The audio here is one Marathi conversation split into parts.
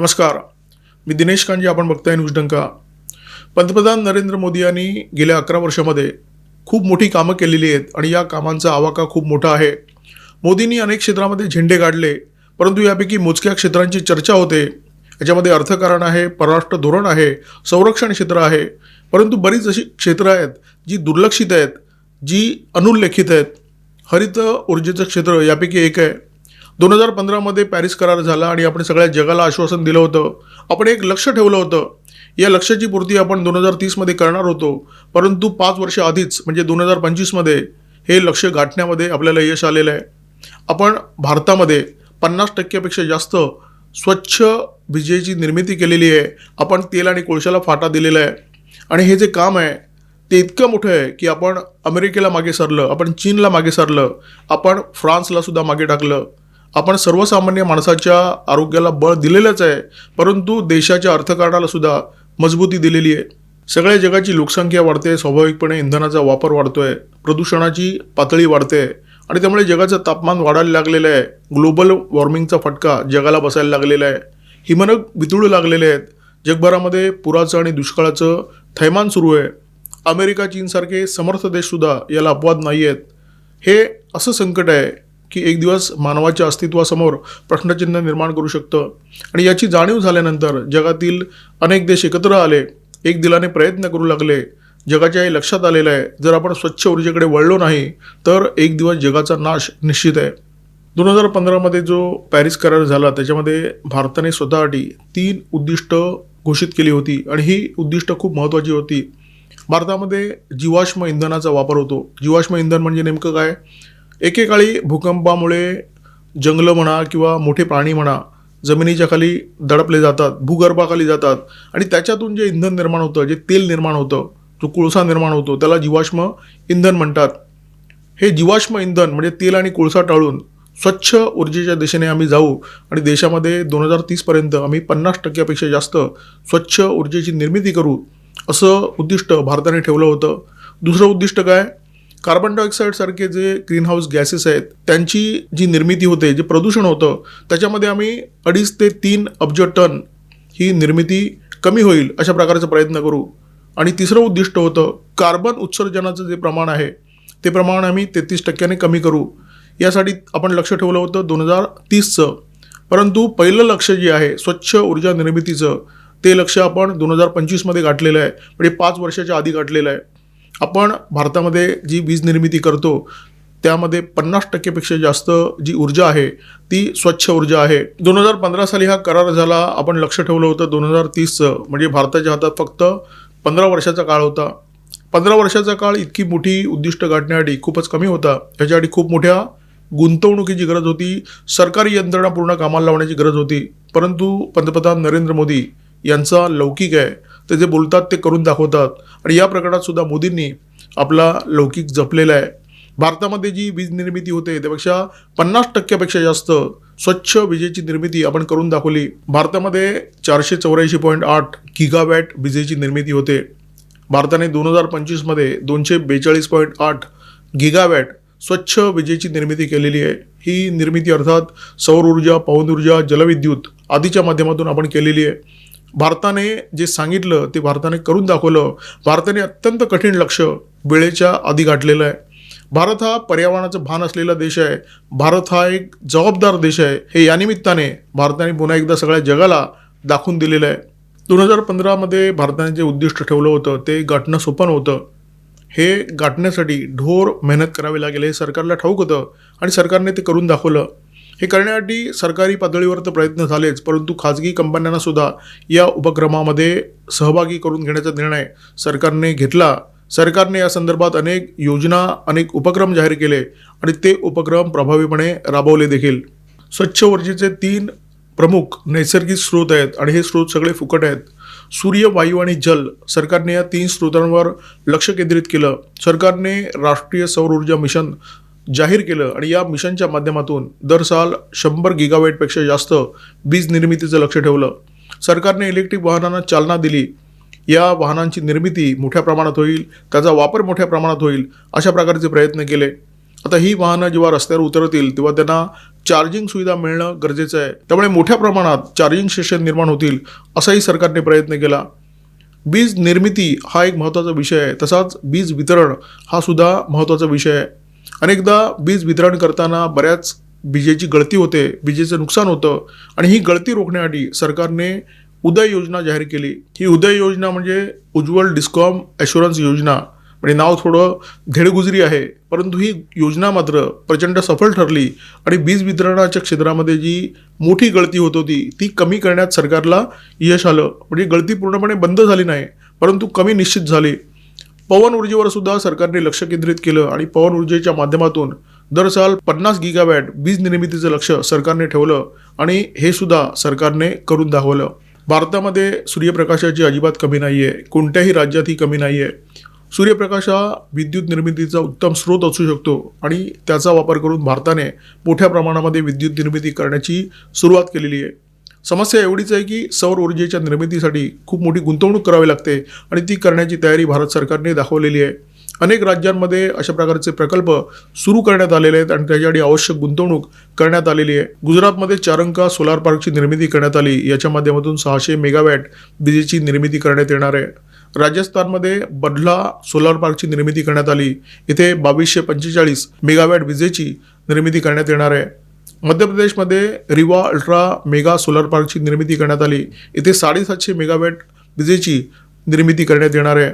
नमस्कार. मी दिनेश कांजी आपण बघताय न्यूज डंका. पंतप्रधान नरेंद्र मोदी यांनी गेल्या अकरा वर्षामध्ये खूप मोठी कामं केलेली आहेत आणि या कामांचा आवाका खूप मोठा आहे. मोदींनी अनेक क्षेत्रामध्ये झेंडे काढले परंतु यापैकी मोजक्या क्षेत्रांची चर्चा होते. याच्यामध्ये अर्थकारण आहे परराष्ट्र धोरण आहे संरक्षण क्षेत्र आहे परंतु बरीच अशी क्षेत्रं आहेत जी दुर्लक्षित आहेत जी अनुल्लेखित आहेत. हरित ऊर्जेचं क्षेत्र यापैकी एक आहे. दोन हजार पंधरामध्ये पॅरिस करार झाला आणि आपण सगळ्या जगाला आश्वासन दिलं होतं. आपण एक लक्ष ठेवलं होतं. या लक्ष्याची पूर्ती आपण दोन हजार तीसमध्ये करणार होतो. परंतु पाच वर्ष आधीच म्हणजे दोन हजार पंचवीसमध्ये हे लक्ष गाठण्यामध्ये आपल्याला यश आलेलं आहे. आपण भारतामध्ये पन्नास टक्क्यापेक्षा जास्त स्वच्छ विजेची निर्मिती केलेली आहे. आपण तेल आणि कोळशाला फाटा दिलेला आहे. आणि हे जे काम आहे ते इतकं मोठं आहे की आपण अमेरिकेला मागे सरलं आपण चीनला मागे सरलं आपण फ्रान्सलासुद्धा मागे टाकलं. आपण सर्वसामान्य माणसाच्या आरोग्याला बळ दिलेलंच आहे परंतु देशाच्या अर्थकारणाला सुद्धा मजबूती दिलेली आहे. सगळ्या जगाची लोकसंख्या वाढते स्वाभाविकपणे इंधनाचा वापर वाढतोय प्रदूषणाची पातळी वाढते आणि त्यामुळे जगाचं तापमान वाढायला लागलेलं आहे. ग्लोबल वॉर्मिंगचा फटका जगाला बसायला लागलेला आहे. हिमनग वितळू लागलेले आहेत. जगभरामध्ये पुराचं आणि दुष्काळाचं थैमान सुरू आहे. अमेरिका चीनसारखे समर्थ देशसुद्धा याला अपवाद नाही आहेत हे असं संकट आहे की एक दिवस मानवाच्या अस्तित्वासमोर प्रश्नचिन्ह निर्माण करू शकतं. आणि याची जाणीव झाल्यानंतर जगातील अनेक देश एकत्र आले एक दिलाने प्रयत्न करू लागले. जगाच्या हे लक्षात आलेलं आहे जर आपण स्वच्छ ऊर्जेकडे वळलो नाही तर एक दिवस जगाचा नाश निश्चित आहे. दोन हजार पंधरामध्ये जो पॅरिस करार झाला त्याच्यामध्ये भारताने स्वतःसाठी तीन उद्दिष्ट घोषित केली होती आणि ही उद्दिष्ट खूप महत्त्वाची होती. भारतामध्ये जीवाश्म इंधनाचा वापर होतो. जीवाश्म इंधन म्हणजे नेमकं काय? एकेकाळी भूकंपामुळे जंगलं म्हणा किंवा मोठे प्राणी म्हणा जमिनीच्या खाली दडपले जातात भूगर्भाखाली जातात. आणि त्याच्यातून जे इंधन निर्माण होतं जे तेल निर्माण होतं जो कोळसा निर्माण होतो त्याला जीवाश्म इंधन म्हणतात. हे जीवाश्म इंधन म्हणजे तेल आणि कोळसा टाळून स्वच्छ ऊर्जेच्या दिशेने आम्ही जाऊ आणि देशामध्ये दोन हजार तीसपर्यंत आम्ही पन्नास टक्क्यापेक्षा जास्त स्वच्छ ऊर्जेची निर्मिती करू असं उद्दिष्ट भारताने ठेवलं होतं. दुसरं उद्दिष्ट काय? कार्बन डायऑक्साईडसारखे जे ग्रीनहाऊस गॅसेस आहेत त्यांची जी निर्मिती होते जे प्रदूषण होतं त्याच्यामध्ये आम्ही अडीच ते तीन अब्ज टन ही निर्मिती कमी होईल अशा प्रकारचा प्रयत्न करू. आणि तिसरं उद्दिष्ट होतं कार्बन उत्सर्जनाचं जे प्रमाण आहे ते प्रमाण आम्ही तेहतीस टक्क्याने कमी करू. यासाठी आपण लक्ष ठेवलं होतं दोन हजार तीसचं. परंतु पहिलं लक्ष जे आहे स्वच्छ ऊर्जा निर्मितीचं ते लक्ष आपण दोन हजार पंचवीसमध्ये गाठलेलं आहे. म्हणजे पाच वर्षाच्या आधी गाठलेलं आहे. आपण भारतामध्ये जी वीज निर्मिती करतो त्यामध्ये पन्नास टक्केपेक्षा जास्त जी ऊर्जा आहे ती स्वच्छ ऊर्जा आहे. दोन हजार पंधरा साली हा करार झाला. आपण लक्ष ठेवलं होतं. दोन हजार तीसचं म्हणजे भारताच्या हातात फक्त पंधरा वर्षाचा काळ होता. पंधरा वर्षाचा काळ इतकी मोठी उद्दिष्ट गाठण्यासाठी खूपच कमी होता. ह्याच्यासाठी खूप मोठ्या गुंतवणुकीची गरज होती. सरकारी यंत्रणा पूर्ण कामाला लावण्याची गरज होती. परंतु पंतप्रधान नरेंद्र मोदी यांचा लौकिक आहे. ते जे बोलतात ते करून दाखवतात. आणि या प्रकरणात सुद्धा मोदींनी आपला लौकिक जपलेला आहे. भारतामध्ये जी वीज निर्मिती होते त्यापेक्षा पन्नास टक्क्यापेक्षा जास्त स्वच्छ विजेची निर्मिती आपण करून दाखवली. भारतामध्ये चारशे चौऱ्याऐंशी पॉईंट आठ गिगावॅट विजेची निर्मिती होते. भारताने दोन हजार पंचवीसमध्ये दोनशे बेचाळीस पॉईंट आठ गिगावॅट स्वच्छ विजेची निर्मिती केलेली आहे. ही निर्मिती अर्थात सौर ऊर्जा पवन ऊर्जा जलविद्युत आदीच्या माध्यमातून आपण केलेली आहे. भारताने जे सांगितलं ते भारताने करून दाखवलं. भारताने अत्यंत कठीण लक्ष वेळेच्या आधी गाठलेलं आहे. भारत हा पर्यावरणाचं भान असलेला देश आहे. भारत हा एक जबाबदार देश आहे. हे यानिमित्ताने भारताने पुन्हा एकदा सगळ्या जगाला दाखवून दिलेलं आहे. दोन हजार पंधरामध्ये भारताने जे उद्दिष्ट ठेवलं होतं ते गाठणं सोपं होतं हे गाठण्यासाठी ढोर मेहनत करावी लागेल हे सरकारला ठाऊक होतं आणि सरकारने ते करून दाखवलं. हे करण्यासाठी सरकारी पातळीवर तर प्रयत्न झालेच परंतु खाजगी कंपन्यांना सुद्धा या उपक्रमामध्ये सहभागी करून घेण्याचा निर्णय सरकारने घेतला. सरकारने या संदर्भात अनेक योजना अनेक उपक्रम जाहीर केले आणि ते उपक्रम प्रभावीपणे राबवले देखील. स्वच्छ ऊर्जेचे तीन प्रमुख नैसर्गिक स्रोत आहेत आणि हे स्रोत सगळे फुकट आहेत. सूर्य वायू आणि जल सरकारने या तीन स्रोतांवर लक्ष केंद्रित केलं. सरकारने राष्ट्रीय सौर ऊर्जा मिशन जाहीर केलं आणि या मिशनच्या माध्यमातून दर साल शंभर गिगावेटपेक्षा जास्त वीज निर्मितीचं लक्ष ठेवलं. सरकारने इलेक्ट्रिक वाहनांना चालना दिली. या वाहनांची निर्मिती मोठ्या प्रमाणात होईल त्याचा वापर मोठ्या प्रमाणात होईल अशा प्रकारचे प्रयत्न केले. आता ही वाहनं जेव्हा रस्त्यावर उतरतील तेव्हा त्यांना चार्जिंग सुविधा मिळणं गरजेचं आहे. त्यामुळे मोठ्या प्रमाणात चार्जिंग स्टेशन निर्माण होतील असाही सरकारने प्रयत्न केला. वीज निर्मिती हा एक महत्त्वाचा विषय आहे. तसाच वीज वितरण हा सुद्धा महत्त्वाचा विषय आहे. अनेकदा वीज वितरण करताना बऱ्याच विजेची गळती होते विजेचं नुकसान होतं आणि ही गळती रोखण्यासाठी सरकारने उदय योजना जाहीर केली. ही उदय योजना म्हणजे उज्ज्वल डिस्कॉम ॲश्युरन्स योजना. म्हणजे नाव थोडं धेडगुजरी आहे परंतु ही योजना मात्र प्रचंड सफल ठरली आणि वीज वितरणाच्या क्षेत्रामध्ये जी मोठी गळती होत होती ती कमी करण्यात सरकारला यश आलं. म्हणजे गळती पूर्णपणे बंद झाली नाही परंतु कमी निश्चित झाली. पवन ऊर्जेवर सुद्धा सरकारने लक्ष केंद्रित केलं आणि पवन ऊर्जेच्या माध्यमातून दर साल पन्नास गिगावॅट वीज निर्मितीचं लक्ष सरकारने ठेवलं आणि हे सुद्धा सरकारने करून दाखवलं. भारतामध्ये सूर्यप्रकाशाची अजिबात कमी नाही आहे कोणत्याही राज्यात ही कमी नाही आहे सूर्यप्रकाश हा विद्युत निर्मितीचा उत्तम स्रोत असू शकतो आणि त्याचा वापर करून भारताने मोठ्या प्रमाणामध्ये विद्युत निर्मिती करण्याची सुरुवात केलेली आहे. समस्या एवढीच आहे की सौर ऊर्जेच्या निर्मितीसाठी खूप मोठी गुंतवणूक करावी लागते आणि ती करण्याची तयारी भारत सरकारने दाखवलेली आहे. अनेक राज्यांमध्ये अशा प्रकारचे प्रकल्प सुरू करण्यात आलेले आहेत आणि त्याच्यासाठी आवश्यक गुंतवणूक करण्यात आलेली आहे. गुजरातमध्ये चारंका सोलार पार्कची निर्मिती करण्यात आली. याच्या माध्यमातून सहाशे मेगावॅट विजेची निर्मिती करण्यात येणार आहे. राजस्थानमध्ये बडला सोलार पार्कची निर्मिती करण्यात आली. इथे बावीसशे पंचेचाळीस मेगावॅट विजेची निर्मिती करण्यात येणार आहे. मध्य प्रदेशमध्ये रिवा अल्ट्रा मेगा सोलर पार्कची निर्मिती करण्यात आली. इथे साडेसातशे मेगावॅट विजेची निर्मिती करण्यात येणार आहे.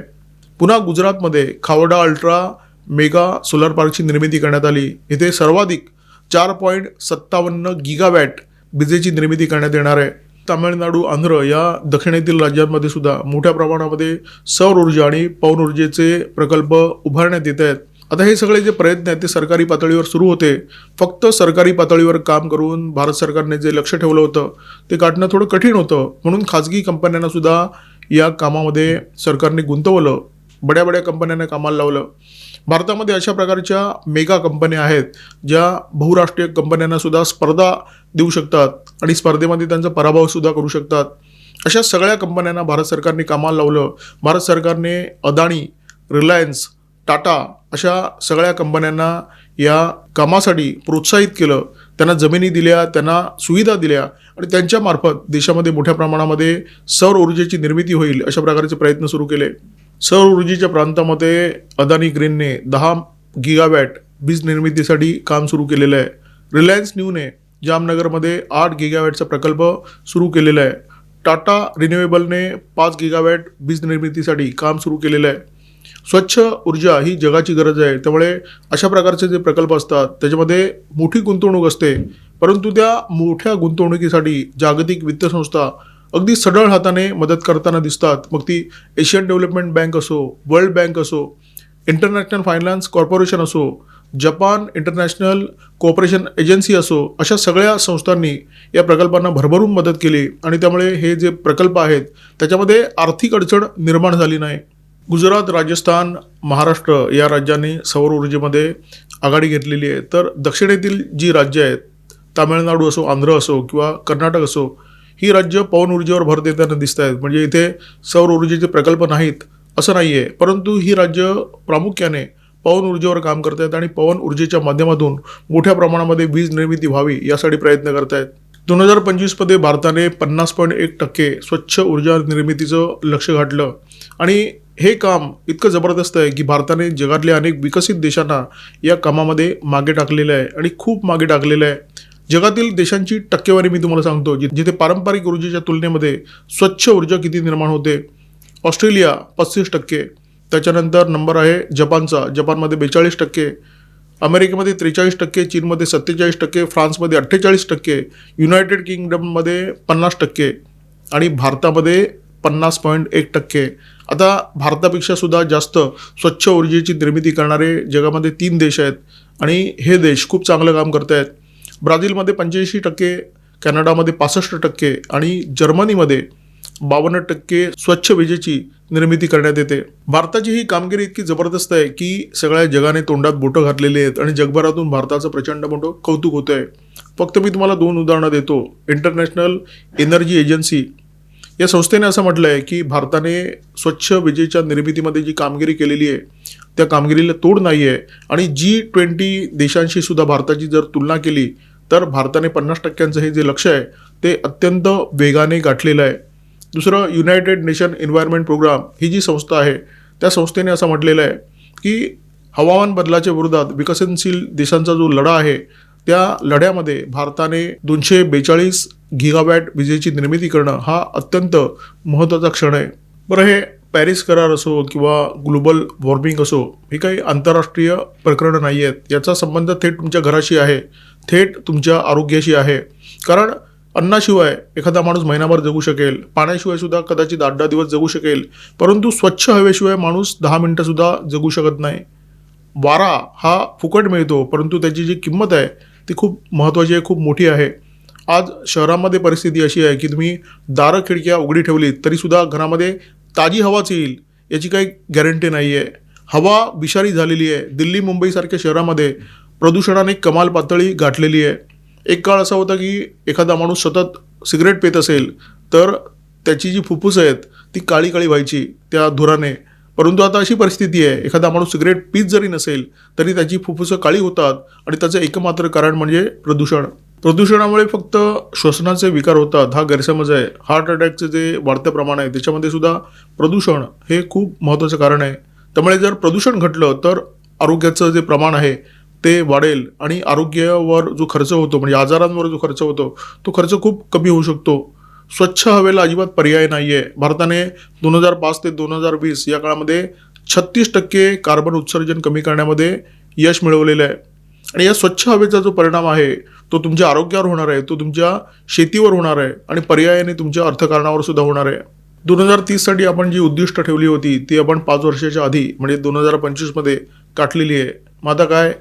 पुन्हा गुजरातमध्ये खावडा अल्ट्रा मेगा सोलर पार्कची निर्मिती करण्यात आली. इथे सर्वाधिक चार पॉईंट सत्तावन्न गिगावॅट विजेची निर्मिती करण्यात येणार आहे. तामिळनाडू आंध्र या दक्षिणेतील राज्यांमध्ये सुद्धा मोठ्या प्रमाणामध्ये सौर ऊर्जा आणि पवन ऊर्जेचे प्रकल्प उभारण्यात येत आहेत. आता हे सगळे जे प्रयत्न आहेत ते सरकारी पातळीवर सुरू होते. फक्त सरकारी पातळीवर काम करून भारत सरकारने जे लक्ष ठेवलं होतं ते काढणं थोडं कठीण होतं. म्हणून खाजगी कंपन्यांना सुद्धा या कामामध्ये सरकारने गुंतवलं. बड्या बड्या कंपन्यांना कामाला लावलं. भारतामध्ये अशा प्रकारच्या मेगा कंपन्या आहेत ज्या बहुराष्ट्रीय कंपन्यांना सुद्धा स्पर्धा देऊ शकतात आणि स्पर्धेमध्ये त्यांचा पराभव सुद्धा करू शकतात. अशा सगळ्या कंपन्यांना भारत सरकारने कामाला लावलं. भारत सरकारने अदाणी रिलायन्स टाटा अशा सगळ्या कंपन्यांना या कामासाठी प्रोत्साहित केलं. त्यांना जमिनी दिल्या त्यांना सुविधा दिल्या आणि त्यांच्यामार्फत देशामध्ये मोठ्या प्रमाणामध्ये सौर ऊर्जेची निर्मिती होईल अशा प्रकारचे प्रयत्न सुरू केले. सौर ऊर्जेच्या प्रांतामध्ये अदानी ग्रीनने दहा गिगावॅट वीज निर्मितीसाठी काम सुरू केलेलं आहे. रिलायन्स न्यूने जामनगरमध्ये आठ गिगावॅटचा प्रकल्प सुरू केलेला आहे. टाटा रिन्युएबलने पाच गिगावॅट वीज निर्मितीसाठी काम सुरू केलेलं आहे. स्वच्छ ऊर्जा ही जगाची गरज आहे. त्यामुळे अशा प्रकारचे जे प्रकल्प असतात त्याच्यामध्ये मोठी गुंतवणूक असते. परंतु त्या मोठ्या गुंतवणुकीसाठी जागतिक वित्त संस्था अगदी सढळ हाताने मदत करताना दिसतात. मग ती एशियन डेव्हलपमेंट बँक असो वर्ल्ड बँक असो इंटरनॅशनल फायनान्स कॉर्पोरेशन असो जपान इंटरनॅशनल कोऑपरेशन एजन्सी असो अशा सगळ्या संस्थांनी या प्रकल्पांना भरभरून मदत केली आणि त्यामुळे हे जे प्रकल्प आहेत त्याच्यामध्ये आर्थिक अडचण निर्माण झाली नाही. गुजरात राजस्थान महाराष्ट्र या राज्यांनी सौर ऊर्जेमध्ये आघाडी घेतलेली आहे. तर दक्षिणेतील जी राज्य आहेत तामिळनाडू असो आंध्र असो किंवा कर्नाटक असो ही राज्य पवन ऊर्जेवर भर देताना दिसत आहेत. म्हणजे इथे सौर ऊर्जेचे प्रकल्प नाहीत असं नाही आहे परंतु ही राज्य प्रामुख्याने पवन ऊर्जेवर काम करत आहेत आणि पवन ऊर्जेच्या माध्यमातून मोठ्या प्रमाणामध्ये वीज निर्मिती व्हावी यासाठी प्रयत्न करत आहेत. दोन हजार पंचवीसमध्ये भारताने पन्नास पॉईंट एक टक्के स्वच्छ ऊर्जा निर्मितीचं लक्ष गाठलं आणि हे काम इतकं जबरदस्त आहे की भारताने जगातल्या अनेक विकसित देशांना या कामामध्ये मागे टाकलेलं आहे आणि खूप मागे टाकलेलं आहे. जगातील देशांची टक्केवारी मी तुम्हाला सांगतो जि- जिथे पारंपरिक ऊर्जेच्या तुलनेमध्ये स्वच्छ ऊर्जा किती निर्माण होते ऑस्ट्रेलिया पस्तीस टक्के त्याच्यानंतर नंबर आहे जपानचा जपानमध्ये बेचाळीस टक्के अमेरिकेमध्ये त्रेचाळीस टक्के चीनमध्ये सत्तेचाळीस टक्के फ्रान्समध्ये अठ्ठेचाळीस टक्के युनायटेड किंगडममध्ये पन्नास टक्के आणि भारतामध्ये पन्नास पॉईंट एक टक्के. आता भारतापेक्षा सुद्धा जास्त स्वच्छ ऊर्जेची निर्मिती करणारे जगामध्ये तीन देश आहेत. आणि हे देश खूप चांगलं काम करत आहेत ब्राझीलमध्ये पंच्याऐंशी टक्के कॅनडामध्ये पासष्ट टक्के आणि जर्मनीमध्ये बावन्न टक्के स्वच्छ विजेची निर्मिती करण्यात येते. भारताची ही कामगिरी इतकी जबरदस्त आहे की सगळ्या जगाने तोंडात बोटं घातलेली आहेत आणि जगभरातून भारताचं प्रचंड मोठं कौतुक होतं आहे फक्त मी तुम्हाला दोन उदाहरणं देतो. International Energy Agency. या संस्थेने असं म्हटलं आहे की भारताने स्वच्छ विजेच्या निर्मितीमध्ये जी कामगिरी केलेली आहे त्या कामगिरीला तोड नाही आहे आणि जी ट्वेंटी देशांशी सुद्धा भारताची जर तुलना केली तर भारताने पन्नास टक्क्यांचं हे जे लक्ष आहे ते अत्यंत वेगाने गाठलेलं आहे. दुसरं युनायटेड नेशन एन्व्हायरमेंट प्रोग्राम ही जी संस्था आहे त्या संस्थेने असं म्हटलेलं आहे की हवामान बदलाच्या विरोधात विकसनशील देशांचा जो लढा आहे त्या लढ्यामध्ये भारताने दोनशे बेचाळीस गिगावॅट विजेची निर्मिती करणं हा अत्यंत महत्त्वाचा क्षण आहे. बरं हे पॅरिस करार असो किंवा ग्लोबल वॉर्मिंग असो ही काही आंतरराष्ट्रीय प्रकरणं नाही आहेत. याचा संबंध थेट तुमच्या घराशी आहे थेट तुमच्या आरोग्याशी आहे. कारण अन्नाशिवाय एखादा माणूस महिनाभर जगू शकेल पाण्याशिवाय सुद्धा कदाचित आठ दहा दिवस जगू शकेल परंतु स्वच्छ हवेशिवाय माणूस दहा मिनटंसुद्धा जगू शकत नाही. वारा हा फुकट मिळतो परंतु त्याची जी किंमत आहे ती खूप महत्त्वाची आहे खूप मोठी आहे. आज शहरामध्ये परिस्थिती अशी आहे की तुम्ही दारं खिडक्या उघडी ठेवलीत तरीसुद्धा घरामध्ये ताजी हवाच येईल याची काही गॅरंटी नाही आहे हवा विषारी झालेली आहे. दिल्ली मुंबईसारख्या शहरामध्ये प्रदूषणाने कमाल पातळी गाठलेली आहे. एक काळ असा होता की एखादा माणूस सतत सिगरेट पित असेल तर त्याची जी फुफ्फुसं आहेत ती काळी काळी व्हायची त्या धुराने. परंतु आता अशी परिस्थिती आहे एखादा माणूस सिगरेट पीत जरी नसेल तरी त्याची फुफ्फुसं काळी होतात आणि त्याचं एकमात्र कारण म्हणजे प्रदूषण. प्रदूषणामुळे फक्त श्वसनाचे विकार होतात हा गैरसमज आहे. हार्ट अटॅकचे जे वाढतं प्रमाण आहे त्याच्यामध्ये सुद्धा प्रदूषण हे खूप महत्त्वाचं कारण आहे. त्यामुळे जर प्रदूषण घटलं तर आरोग्याचं जे प्रमाण आहे ते वाढेल आणि आरोग्यावर जो खर्च होतो म्हणजे आजारांवर जो खर्च होतो तो खर्च खूप कमी होऊ शकतो. स्वच्छ हवेला अजिबात पर्याय नाही आहे भारताने दोन हजार पाच ते दोन हजार वीस या काळामध्ये छत्तीस टक्के कार्बन उत्सर्जन कमी करण्यामध्ये यश मिळवलेलं आहे. आणि या स्वच्छ हवेचा जो परिणाम आहे तो तुमच्या आरोग्यावर होणार आहे तो तुमच्या शेतीवर होणार आहे आणि पर्यायाने तुमच्या अर्थकारणावर सुद्धा होणार आहे. दोन हजार तीससाठी आपण जी उद्दिष्ट ठेवली होती ती आपण पाच वर्षाच्या आधी म्हणजे दोन हजार पंचवीसमध्ये गाठलेली आहे. मग आता काय?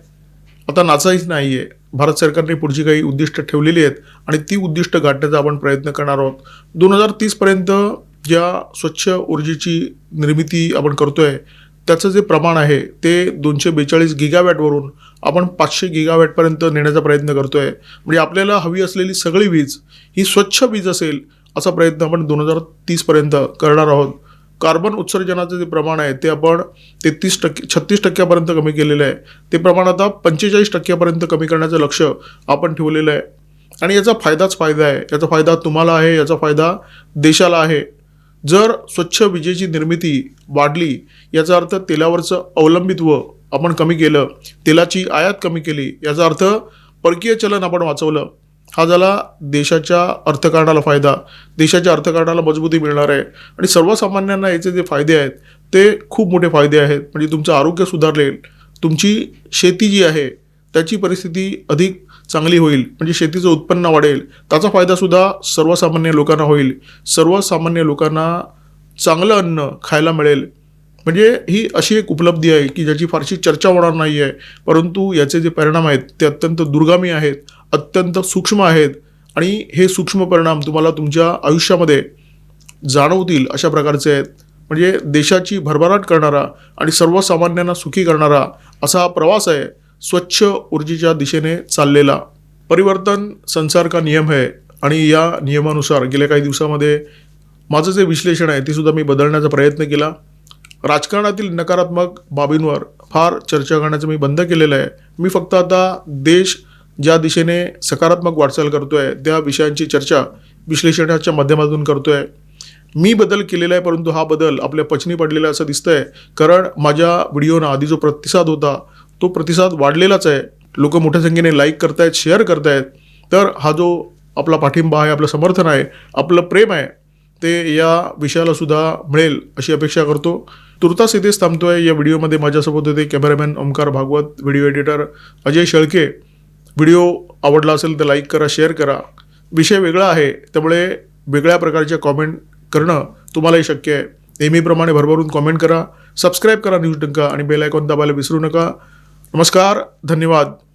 आता नाचायच नाही आहे भारत सरकारने पुढची काही उद्दिष्ट ठेवलेली आहेत आणि ती उद्दिष्ट गाठण्याचा आपण प्रयत्न करणार आहोत. दोन हजार तीसपर्यंत ज्या स्वच्छ ऊर्जेची निर्मिती आपण करतोय त्याचं जे प्रमाण आहे ते दोनशे बेचाळीस गिगावॅटवरून आपण पाचशे गिगावॅटपर्यंत नेण्याचा प्रयत्न करतो आहे म्हणजे आपल्याला हवी असलेली सगळी वीज ही स्वच्छ वीज असेल असा प्रयत्न आपण दोन हजार तीसपर्यंत करणार आहोत. कार्बन उत्सर्जनाचं जे प्रमाण आहे ते आपण तेहतीस टक्के छत्तीस टक्क्यापर्यंत कमी केलेलं आहे. ते प्रमाण आता पंचेचाळीस टक्क्यापर्यंत कमी करण्याचं लक्ष आपण ठेवलेलं आहे. आणि याचा फायदाच फायदा आहे. याचा फायदा तुम्हाला आहे याचा फायदा देशाला आहे. जर स्वच्छ विजेची निर्मिती वाढली याचा अर्थ तेलावरचं अवलंबित्व आपण कमी केलं तेलाची आयात कमी केली याचा अर्थ परकीय चलन आपण वाचवलं हा झाला देशाच्या अर्थकारणाला फायदा. देशाच्या अर्थकारणाला मजबूती मिळणार आहे. आणि सर्वसामान्यांना याचे जे फायदे आहेत ते खूप मोठे फायदे आहेत. म्हणजे तुमचं आरोग्य सुधारेल. तुमची शेती जी आहे त्याची परिस्थिती अधिक चांगली होईल म्हणजे शेतीचं उत्पन्न वाढेल. त्याचा फायदासुद्धा सर्वसामान्य लोकांना होईल. सर्वसामान्य लोकांना चांगलं अन्न खायला मिळेल. म्हणजे ही अशी एक उपलब्धी आहे की ज्याची फारशी चर्चा होणार नाही आहे. परंतु याचे जे परिणाम आहेत ते अत्यंत दुर्गामी आहेत अत्यंत सूक्ष्म आहेत. आणि हे सूक्ष्म परिणाम तुम्हाला तुमच्या आयुष्यामध्ये जाणवतील अशा प्रकारचे आहेत. म्हणजे देशाची भरभराट करणारा आणि सर्वसामान्यांना सुखी करणारा असा हा प्रवास आहे. स्वच्छ ऊर्जेच्या दिशेने चाललेला परिवर्तन संसार का नियम आहे आणि या नियमानुसार गेल्या काही दिवसामध्ये माझं जे विश्लेषण आहे ते सुद्धा मी बदलण्याचा प्रयत्न केला. राजकारणातील नकारात्मक बाबींवर फार चर्चा करण्याचं मी बंद केलेलं आहे. मी फक्त आता देश ज्या दिशेने सकारात्मक वाटचाल करतो आहे त्या विषयांची चर्चा विश्लेषणाच्या माध्यमातून करतो आहे मी बदल केलेला आहे परंतु हा बदल आपल्या पचनी पडलेला असं दिसतं आहे कारण माझ्या व्हिडिओना आधी जो प्रतिसाद होता तो प्रतिसाद वाढलेलाच आहे. लोक मोठ्या संख्येने लाईक करतायत शेअर करतायत. तर हा जो आपला पाठिंबा आहे आपलं समर्थन आहे आपलं प्रेम आहे ते या विषयाला सुद्धा मिळेल अशी अपेक्षा करतो. तुर्तास इथेच थांबतोय. या व्हिडिओमध्ये माझ्यासोबत होते cameraman Omkar Bhagwat video editor Ajay Shelke. Video आवडला असेल तर लाईक करा शेअर करा. विषय वेगळा आहे त्यामुळे वेगळ्या प्रकारच्या कॉमेंट करणं तुम्हालाही शक्य आहे. नेहमीप्रमाणे भरभरून कॉमेंट करा सबस्क्राईब करा न्यूज डंका आणि बेल आयकॉन दाबायला विसरू नका. नमस्कार धन्यवाद.